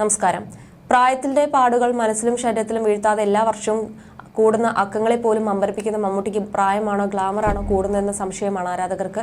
നമസ്കാരം. പ്രായത്തിന്റെ പാടുകൾ മനസ്സിലും ശരീരത്തിലും വീഴ്ത്താതെ എല്ലാ വർഷവും കൂടുന്ന അക്കങ്ങളെ പോലും അമ്പരപ്പിക്കുന്ന മമ്മൂട്ടിക്ക് പ്രായമാണോ ഗ്ലാമറാണോ കൂടുന്നതെന്ന സംശയമാണ് ആരാധകർക്ക്.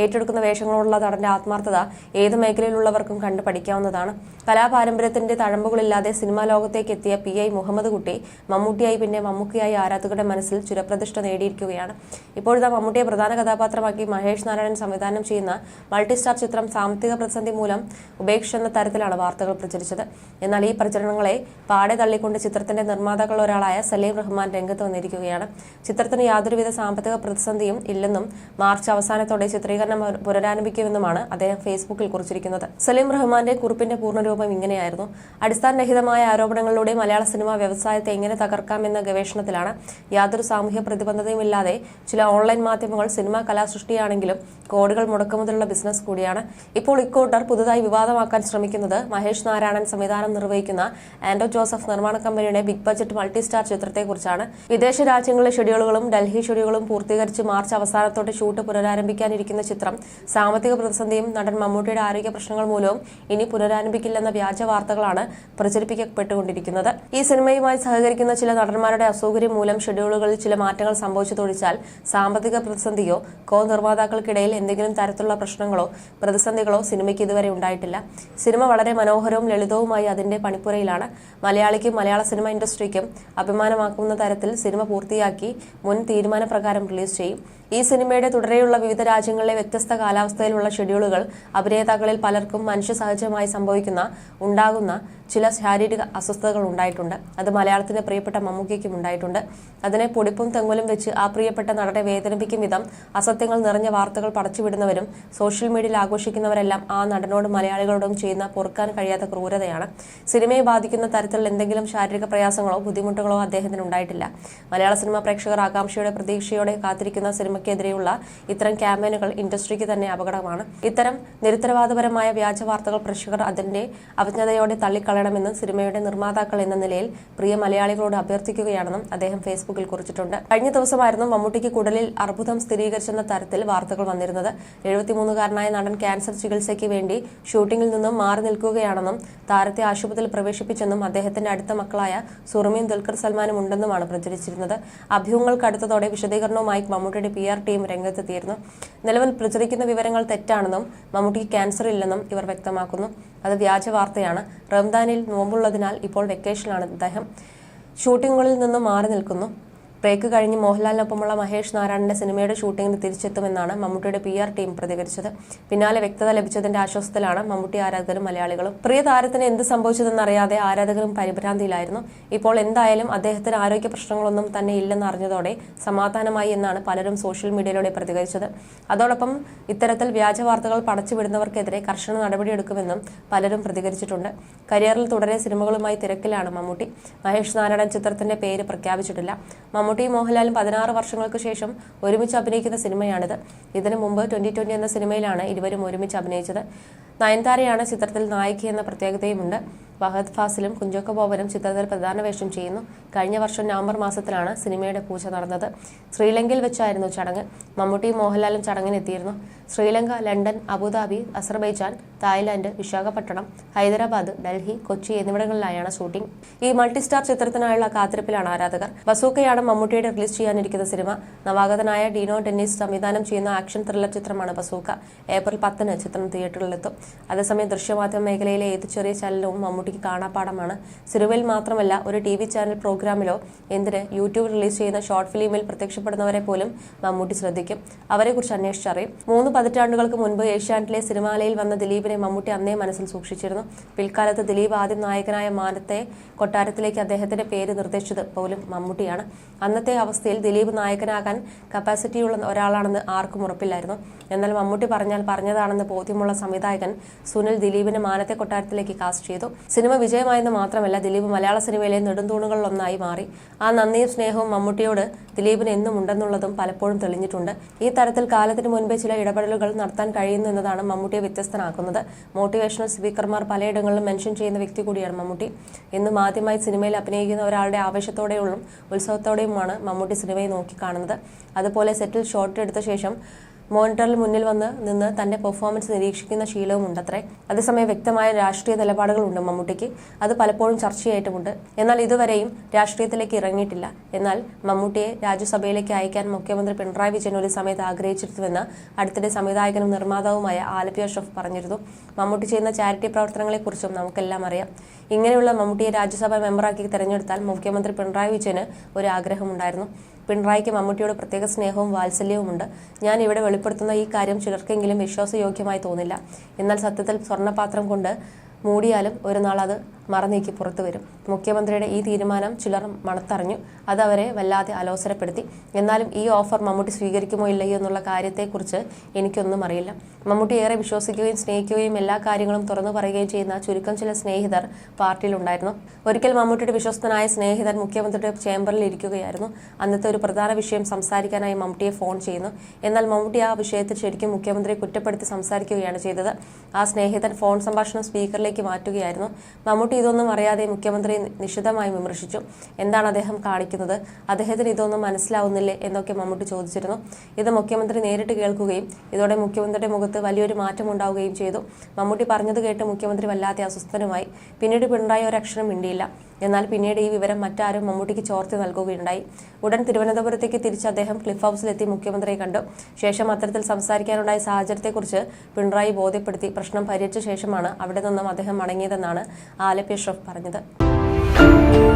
ഏറ്റെടുക്കുന്ന വേഷങ്ങളോടുള്ള നടന്റെ ആത്മാർത്ഥത ഏത് മേഖലയിലുള്ളവർക്കും കണ്ടു പഠിക്കാവുന്നതാണ് കലാപാരമ്പര്യത്തിന്റെ തഴമ്പുകളില്ലാതെ സിനിമാ ലോകത്തേക്ക് എത്തിയ പി ഐ മുഹമ്മദ് കുട്ടി മമ്മൂട്ടിയായി പിന്നെ മമ്മൂക്കിയായി ആരാധകരുടെ മനസ്സിൽ ചുരപ്രതിഷ്ഠ നേടിയിരിക്കുകയാണ്. ഇപ്പോഴത്തെ മമ്മൂട്ടിയെ പ്രധാന കഥാപാത്രമാക്കി മഹേഷ് നാരായണൻ സംവിധാനം ചെയ്യുന്ന മൾട്ടിസ്റ്റാർ ചിത്രം സാമ്പത്തിക പ്രതിസന്ധി മൂലം ഉപേക്ഷിച്ചെന്ന തരത്തിലാണ് വാർത്തകൾ പ്രചരിച്ചത്. എന്നാൽ ഈ പ്രചരണങ്ങളെ പാടെ തള്ളിക്കൊണ്ട് ചിത്രത്തിന്റെ നിർമ്മാതാക്കളിൽ ഒരാളായ സലീം റഹ്മാൻ രംഗത്ത് വന്നിരിക്കുകയാണ്. ചിത്രത്തിന് യാതൊരുവിധ സാമ്പത്തിക പ്രതിസന്ധിയും ഇല്ലെന്നും മാർച്ച് അവസാനത്തോടെ ചിത്രീകരണം പുന- പുനരാരംഭിക്കുമെന്നുമാണ് അദ്ദേഹം ഫേസ്ബുക്കിൽ കുറിച്ചിരിക്കുന്നത്. സലീം റഹ്മാന്റെ കുറിപ്പിന്റെ പൂർണരൂപം ഇങ്ങനെയായിരുന്നു. അടിസ്ഥാനരഹിതമായ ആരോപണങ്ങളിലൂടെ മലയാള സിനിമാ വ്യവസായത്തെ എങ്ങനെ തകർക്കാമെന്ന ഗവേഷണത്തിലാണ് യാതൊരു സാമൂഹ്യ പ്രതിബദ്ധതയും ഇല്ലാതെ ചില ഓൺലൈൻ മാധ്യമങ്ങൾ സിനിമാ കലാസൃഷ്ടിയാണെങ്കിലും കോടികൾ മുടക്കുമുതലുള്ള ബിസിനസ് കൂടിയാണ്. ഇപ്പോൾ ഇക്കൂട്ടർ പുതുതായി വിവാദമാക്കാൻ ശ്രമിക്കുന്നത് മഹേഷ് നാരായണൻ സംവിധാനം നിർവഹിക്കുന്ന ആൻഡോ ജോസഫ് നിർമ്മാണ കമ്പനിയുടെ ബിഗ് ബജറ്റ് മൾട്ടി സ്റ്റാർ ചിത്രത്തെക്കുറിച്ചാണ്. വിദേശ രാജ്യങ്ങളിലെ ഷെഡ്യൂളുകളും ഡൽഹി ഷെഡ്യൂളുകളും പൂർത്തീകരിച്ച് മാർച്ച് അവസാനത്തോടെ ഷൂട്ട് പുനരാരംഭിക്കാനിരിക്കുന്ന ചിത്രം. സാമ്പത്തിക പ്രതിസന്ധിയും നടൻ മമ്മൂട്ടിയുടെ ആരോഗ്യ പ്രശ്നങ്ങൾ മൂലവും ഇനി പുനരാരംഭിക്കില്ലെന്ന വ്യാജ വാർത്തകളാണ് പ്രചരിപ്പിക്കപ്പെട്ടുകൊണ്ടിരിക്കുന്നത്. ഈ സിനിമയുമായി സഹകരിക്കുന്ന ചില നടന്മാരുടെ അസൗകര്യം മൂലം ഷെഡ്യൂളുകളിൽ ചില മാറ്റങ്ങൾ സംഭവിച്ചതൊഴിച്ചാൽ സാമ്പത്തിക പ്രതിസന്ധിയോ കോ നിർമ്മാതാക്കൾക്കിടയിൽ എന്തെങ്കിലും തരത്തിലുള്ള പ്രശ്നങ്ങളോ പ്രതിസന്ധികളോ സിനിമയ്ക്ക് ഇതുവരെ ഉണ്ടായിട്ടില്ല. സിനിമ വളരെ മനോഹരവും ലളിതവുമായി അതിന്റെ പണിപ്പുരയിലാണ്. മലയാളിക്കും മലയാള സിനിമ ഇൻഡസ്ട്രിക്കും അഭിമാനമാക്കുന്ന തരത്തിൽ സിനിമ പൂർത്തിയാക്കി മുൻ തീരുമാനപ്രകാരം റിലീസ് ചെയ്യും. ഈ സിനിമയുടെ തുടരെയുള്ള വിവിധ രാജ്യങ്ങളിലെ വ്യത്യസ്ത കാലാവസ്ഥയിലുള്ള ഷെഡ്യൂളുകൾ അഭിനേതാക്കളിൽ പലർക്കും മനുഷ്യ സഹജമായി സംഭവിക്കുന്ന ഉണ്ടാകുന്ന ചില ശാരീരിക അസ്വസ്ഥതകൾ ഉണ്ടായിട്ടുണ്ട്. അത് മലയാളത്തിന്റെ പ്രിയപ്പെട്ട മമ്മൂക്കയ്ക്കും ഉണ്ടായിട്ടുണ്ട്. അതിനെ പൊടിപ്പും തെങ്ങലും വെച്ച് ആ പ്രിയപ്പെട്ട നടനെ വേദനിപ്പിക്കും വിധം അസത്യങ്ങൾ നിറഞ്ഞ വാർത്തകൾ പടച്ചുവിടുന്നവരും സോഷ്യൽ മീഡിയയിൽ ആഘോഷിക്കുന്നവരെല്ലാം ആ നടനോടും മലയാളികളോടും ചെയ്യുന്ന പൊറുക്കാൻ കഴിയാത്ത ക്രൂരതയാണ്. സിനിമയെ ബാധിക്കുന്ന തരത്തിലുള്ള എന്തെങ്കിലും ശാരീരിക പ്രയാസങ്ങളോ ബുദ്ധിമുട്ടുകളോ അദ്ദേഹത്തിന് ഉണ്ടായിട്ടില്ല. മലയാള സിനിമാ പ്രേക്ഷകർ ആകാംക്ഷയോടെ പ്രതീക്ഷയോടെ കാത്തിരിക്കുന്ന സിനിമയ്ക്കെതിരെയുള്ള ഇത്തരം ക്യാമ്പയിനുകൾ ഇൻഡസ്ട്രിക്ക് തന്നെ അപകടമാണ്. ഇത്തരം നിരുത്തരവാദപരമായ വ്യാജ വാർത്തകൾ പ്രേക്ഷകർ അതിന്റെ അവജ്ഞതയോടെ തള്ളിക്കളയണമെന്ന് സിനിമയുടെ നിർമ്മാതാക്കൾ എന്ന നിലയിൽ പ്രിയ മലയാളികളോട് അഭ്യർത്ഥിക്കുകയാണെന്നും അദ്ദേഹം ഫേസ്ബുക്കിൽ കുറിച്ചിട്ടുണ്ട്. കഴിഞ്ഞ ദിവസമായിരുന്നു മമ്മൂട്ടിക്ക് കുടലിൽ അർബുദം സ്ഥിരീകരിച്ചെന്ന തരത്തിൽ വാർത്തകൾ വന്നിരുന്നത്. എഴുപത്തിമൂന്നുകാരനായ നടൻ ക്യാൻസർ ചികിത്സയ്ക്ക് വേണ്ടി ഷൂട്ടിംഗിൽ നിന്നും മാറി നിൽക്കുകയാണെന്നും താരത്തെ ആശുപത്രിയിൽ പ്രവേശിപ്പിച്ചെന്നും അദ്ദേഹത്തിന്റെ അടുത്ത മക്കളായ സുറമിയും ദുൽഖർ സൽമാനും ഉണ്ടെന്നുമാണ് പ്രചരിച്ചിരുന്നത്. അഭ്യൂഹങ്ങൾക്ക് അടുത്തതോടെ വിശദീകരണവുമായി മമ്മൂട്ടിയുടെ പി ആർ ടീം രംഗത്തെത്തിയിരുന്നു. നിലവിൽ പ്രചരിക്കുന്ന വിവരങ്ങൾ തെറ്റാണെന്നും മമ്മൂട്ടിക്ക് ക്യാൻസർ ഇല്ലെന്നും ഇവർ വ്യക്തമാക്കുന്നു. അത് വ്യാജ വാർത്തയാണ്. റംദാനിൽ നോമ്പുള്ളതിനാൽ ഇപ്പോൾ വെക്കേഷനാണ് അദ്ദേഹം ഷൂട്ടിങ്ങുകളിൽ നിന്നും മാറി നിൽക്കുന്നു. ബ്രേക്ക് കഴിഞ്ഞ് മോഹൻലാലിനൊപ്പമുള്ള മഹേഷ് നാരായണന്റെ സിനിമയുടെ ഷൂട്ടിംഗിന് തിരിച്ചെത്തുമെന്നാണ് മമ്മൂട്ടിയുടെ പി ആർ ടീം പ്രതികരിച്ചത്. പിന്നാലെ വ്യക്തത ലഭിച്ചതിന്റെ ആശ്വാസത്തിലാണ് മമ്മൂട്ടി ആരാധകരും മലയാളികളും. പ്രിയ താരത്തിന് എന്ത് സംഭവിച്ചതെന്നറിയാതെ ആരാധകരും പരിഭ്രാന്തിയിലായിരുന്നു. ഇപ്പോൾ എന്തായാലും അദ്ദേഹത്തിന് ആരോഗ്യ പ്രശ്നങ്ങളൊന്നും തന്നെ ഇല്ലെന്ന് അറിഞ്ഞതോടെ സമാധാനമായി എന്നാണ് പലരും സോഷ്യൽ മീഡിയയിലൂടെ പ്രതികരിച്ചത്. അതോടൊപ്പം ഇത്തരത്തിൽ വ്യാജ വാർത്തകൾ പടച്ചുവിടുന്നവർക്കെതിരെ കർശന നടപടിയെടുക്കുമെന്നും പലരും പ്രതികരിച്ചിട്ടുണ്ട്. കരിയറിൽ തുടരെ സിനിമകളുമായി തിരക്കിലാണ് മമ്മൂട്ടി. മഹേഷ് നാരായണൻ ചിത്രത്തിന്റെ പേര് പ്രഖ്യാപിച്ചിട്ടില്ല. മമ്മൂട്ടിയും മോഹൻലാലും പതിനാറ് വർഷങ്ങൾക്ക് ശേഷം ഒരുമിച്ച് അഭിനയിക്കുന്ന സിനിമയാണിത്. ഇതിനു മുമ്പ് ട്വന്റി ട്വന്റി എന്ന സിനിമയിലാണ് ഇരുവരും ഒരുമിച്ച് അഭിനയിച്ചത്. നയൻതാരയാണ് ചിത്രത്തിൽ നായിക എന്ന പ്രത്യേകതയുമുണ്ട്. വഹദ് ഫാസിലും കുഞ്ചോക്ക ബോബനും ചിത്രത്തിൽ പ്രധാന വേഷം ചെയ്യുന്നു. കഴിഞ്ഞ വർഷം നവംബർ മാസത്തിലാണ് സിനിമയുടെ പൂജ നടന്നത്. ശ്രീലങ്കയിൽ വെച്ചായിരുന്നു ചടങ്ങ്. മമ്മൂട്ടിയും മോഹൻലാലും ചടങ്ങിനെത്തിയിരുന്നു. Sri Lanka London Abu Dhabi Azerbaijan Thailand Visakhapatnam Hyderabad Delhi Kochi എന്നിവിടങ്ങളിലായാണ് shooting. ഈ മൾട്ടി സ്റ്റാർ ചിത്രത്തിനായുള്ള കാത്തിരിപ്പിലാണ് ആരാധകർ. ബസൂക്കയാണ് മമ്മൂട്ടിയുടെ റിലീസ് ചെയ്യാനിരിക്കുന്ന സിനിമ. നവാഗതനായ ഡീനോ ഡെന്നിസ് സംവിധാനം ചെയ്യുന്ന ആക്ഷൻ ത്രില്ലർ ചിത്രമാണ് ബസൂക്ക. ഏപ്രിൽ പത്തിന് ചിത്രം തിയേറ്ററിലെത്തും. അതേസമയം ദൃശ്യമാധ്യമ മേഖലയിലെ ഏത് ചെറിയ ചാനലും മമ്മൂട്ടിക്ക് കാണാപ്പാടമാണ് സിനിമയിൽ മാത്രമല്ല ഒരു ടി വി ചാനൽ പ്രോഗ്രാമിലോ എന്തിന് യൂട്യൂബ് റിലീസ് ചെയ്യുന്ന ഷോർട്ട് ഫിലിമിൽ പ്രത്യക്ഷപ്പെടുന്നവരെ പോലും മമ്മൂട്ടി ശ്രദ്ധിക്കും. അവരെക്കുറിച്ച് അന്വേഷിച്ചറിയും. മൂന്ന് പതിറ്റാണ്ടുകൾക്ക് മുൻപ് ഏഷ്യാനെറ്റിലെ സിനിമാലയിൽ വന്ന ദിലീപിനെ മമ്മൂട്ടി അന്നേ മനസ്സിൽ സൂക്ഷിച്ചിരുന്നു. പിൽക്കാലത്ത് ദിലീപ് ആദ്യം നായകനായ മാനത്തെ കൊട്ടാരത്തിലേക്ക് അദ്ദേഹത്തിന്റെ പേര് നിർദ്ദേശിച്ചത് പോലും മമ്മൂട്ടിയാണ്. അന്നത്തെ അവസ്ഥയിൽ ദിലീപ് നായകനാകാൻ കപ്പാസിറ്റിയുള്ള ഒരാളാണെന്ന് ആർക്കും ഉറപ്പില്ലായിരുന്നു. എന്നാൽ മമ്മൂട്ടി പറഞ്ഞാൽ പറഞ്ഞതാണെന്ന് ബോധ്യമുള്ള സംവിധായകൻ സുനിൽ ദിലീപിനെ മാനത്തെ കൊട്ടാരത്തിലേക്ക് കാസ്റ്റ് ചെയ്തു. സിനിമ വിജയമായെന്ന് മാത്രമല്ല ദിലീപ് മലയാള സിനിമയിലെ നെടുന്തൂണുകളിലൊന്നായി മാറി. ആ നന്ദിയും സ്നേഹവും മമ്മൂട്ടിയോട് ദിലീപിന് എന്നും ഉണ്ടെന്നുള്ളതും പലപ്പോഴും തെളിഞ്ഞിട്ടുണ്ട്. ഈ തരത്തിൽ കാലത്തിന് മുൻപേ ചില ഇടപെടലുകൾ നടത്താൻ കഴിയുന്നു എന്നതാണ് മമ്മൂട്ടിയെ വ്യത്യസ്തനാക്കുന്നത്. മോട്ടിവേഷണൽ സ്പീക്കർമാർ പലയിടങ്ങളിലും മെൻഷൻ ചെയ്യുന്ന വ്യക്തി കൂടിയാണ് മമ്മൂട്ടി. ഇന്നും ആദ്യമായി സിനിമയിൽ അഭിനയിക്കുന്ന ഒരാളുടെ ആവേശത്തോടെയുള്ള ഉത്സവത്തോടെയുമാണ് മമ്മൂട്ടി സിനിമയെ നോക്കിക്കാണുന്നത് അതുപോലെ സെറ്റിൽ ഷോട്ട് എടുത്ത ശേഷം മോണിറ്ററിൽ മുന്നിൽ വന്ന് നിന്ന് തന്റെ പെർഫോമൻസ് നിരീക്ഷിക്കുന്ന ശീലവും ഉണ്ടത്രേ അതേസമയം വ്യക്തമായ രാഷ്ട്രീയ നിലപാടുകളുണ്ട് മമ്മൂട്ടിക്ക്. അത് പലപ്പോഴും ചർച്ചയായിട്ടുമുണ്ട്. എന്നാൽ ഇതുവരെയും രാഷ്ട്രീയത്തിലേക്ക് ഇറങ്ങിയിട്ടില്ല. എന്നാൽ മമ്മൂട്ടിയെ രാജ്യസഭയിലേക്ക് അയക്കാൻ മുഖ്യമന്ത്രി പിണറായി വിജയൻ ഒരു സമയത്ത് ആഗ്രഹിച്ചിരുന്നുവെന്ന് അടുത്തിടെ സംവിധായകനും നിർമ്മാതാവുമായ ആലപ്പി അഷ്റഫ് പറഞ്ഞിരുന്നു. മമ്മൂട്ടി ചെയ്യുന്ന ചാരിറ്റി പ്രവർത്തനങ്ങളെക്കുറിച്ചും നമുക്കെല്ലാം അറിയാം. ഇങ്ങനെയുള്ള മമ്മൂട്ടിയെ രാജ്യസഭാ മെമ്പറാക്കി തെരഞ്ഞെടുത്താൽ മുഖ്യമന്ത്രി പിണറായി വിജയന് ഒരു ആഗ്രഹമുണ്ടായിരുന്നു. പിണറായിക്ക് മമ്മൂട്ടിയോട് പ്രത്യേക സ്നേഹവും വാത്സല്യവുമുണ്ട്. ഞാൻ ഇവിടെ വെളിപ്പെടുത്തുന്ന ഈ കാര്യം ചിലർക്കെങ്കിലും വിശ്വാസയോഗ്യമായി തോന്നില്ല. എന്നാൽ സത്യത്തിൽ സ്വർണപാത്രം കൊണ്ട് മൂടിയാലും ഒരു നാൾ അത് മറനീക്കി പുറത്തു വരും. മുഖ്യമന്ത്രിയുടെ ഈ തീരുമാനം ചിലർ മണത്തറിഞ്ഞു. അത് അവരെ വല്ലാതെ അലോസരപ്പെടുത്തി. എന്നാലും ഈ ഓഫർ മമ്മൂട്ടി സ്വീകരിക്കുമോ ഇല്ലയോ എന്നുള്ള കാര്യത്തെക്കുറിച്ച് എനിക്കൊന്നും അറിയില്ല. മമ്മൂട്ടി ഏറെ വിശ്വസിക്കുകയും സ്നേഹിക്കുകയും എല്ലാ കാര്യങ്ങളും തുറന്നു പറയുകയും ചെയ്യുന്ന ചുരുക്കം ചില സ്നേഹിതർ പാർട്ടിയിലുണ്ടായിരുന്നു. ഒരിക്കൽ മമ്മൂട്ടിയുടെ വിശ്വസ്തനായ സ്നേഹിതൻ മുഖ്യമന്ത്രിയുടെ ചേംബറിൽ ഇരിക്കുകയായിരുന്നു. അന്നത്തെ ഒരു പ്രധാന വിഷയം സംസാരിക്കാനായി മമ്മൂട്ടിയെ ഫോൺ ചെയ്യുന്നു. എന്നാൽ മമ്മൂട്ടി ആ വിഷയത്തിൽ ശരിക്കും മുഖ്യമന്ത്രിയെ കുറ്റപ്പെടുത്തി സംസാരിക്കുകയാണ് ചെയ്തത്. ആ സ്നേഹിതൻ ഫോൺ സംഭാഷണം സ്പീക്കറിലേക്ക് മാറ്റുകയായിരുന്നു. മമ്മൂട്ടി ഇതൊന്നും അറിയാതെ മുഖ്യമന്ത്രി നിശിതമായി വിമർശിച്ചു. എന്താണ് അദ്ദേഹം കാണിക്കുന്നത്? അദ്ദേഹത്തിന് ഇതൊന്നും മനസ്സിലാവുന്നില്ലേ എന്നൊക്കെ മമ്മൂട്ടി ചോദിച്ചിരുന്നു. ഇത് മുഖ്യമന്ത്രി നേരിട്ട് കേൾക്കുകയും ഇതോടെ മുഖ്യമന്ത്രിയുടെ മുഖത്ത് വലിയൊരു മാറ്റം ഉണ്ടാവുകയും ചെയ്തു. മമ്മൂട്ടി പറഞ്ഞത് കേട്ട് മുഖ്യമന്ത്രി വല്ലാതെ അസ്വസ്ഥനുമായി. പിന്നീട് പിണറായി അക്ഷരം മിണ്ടിയില്ല. എന്നാൽ പിന്നീട് ഈ വിവരം മറ്റാരും മമ്മൂട്ടിക്ക് ചോർത്തി നൽകുകയുണ്ടായി. ഉടൻ തിരുവനന്തപുരത്തേക്ക് തിരിച്ച് അദ്ദേഹം ക്ലിഫ് ഹൗസിലെത്തി മുഖ്യമന്ത്രിയെ കണ്ടു. ശേഷം അത്തരത്തിൽ സംസാരിക്കാനുണ്ടായ സാഹചര്യത്തെക്കുറിച്ച് പിണറായി ബോധ്യപ്പെടുത്തി. പ്രശ്നം പരിഹരിച്ച ശേഷമാണ് അവിടെ നിന്നും അദ്ദേഹം മടങ്ങിയതെന്നാണ് ആലപ്പി ഷ്രഫ് പറഞ്ഞത്. Thank you.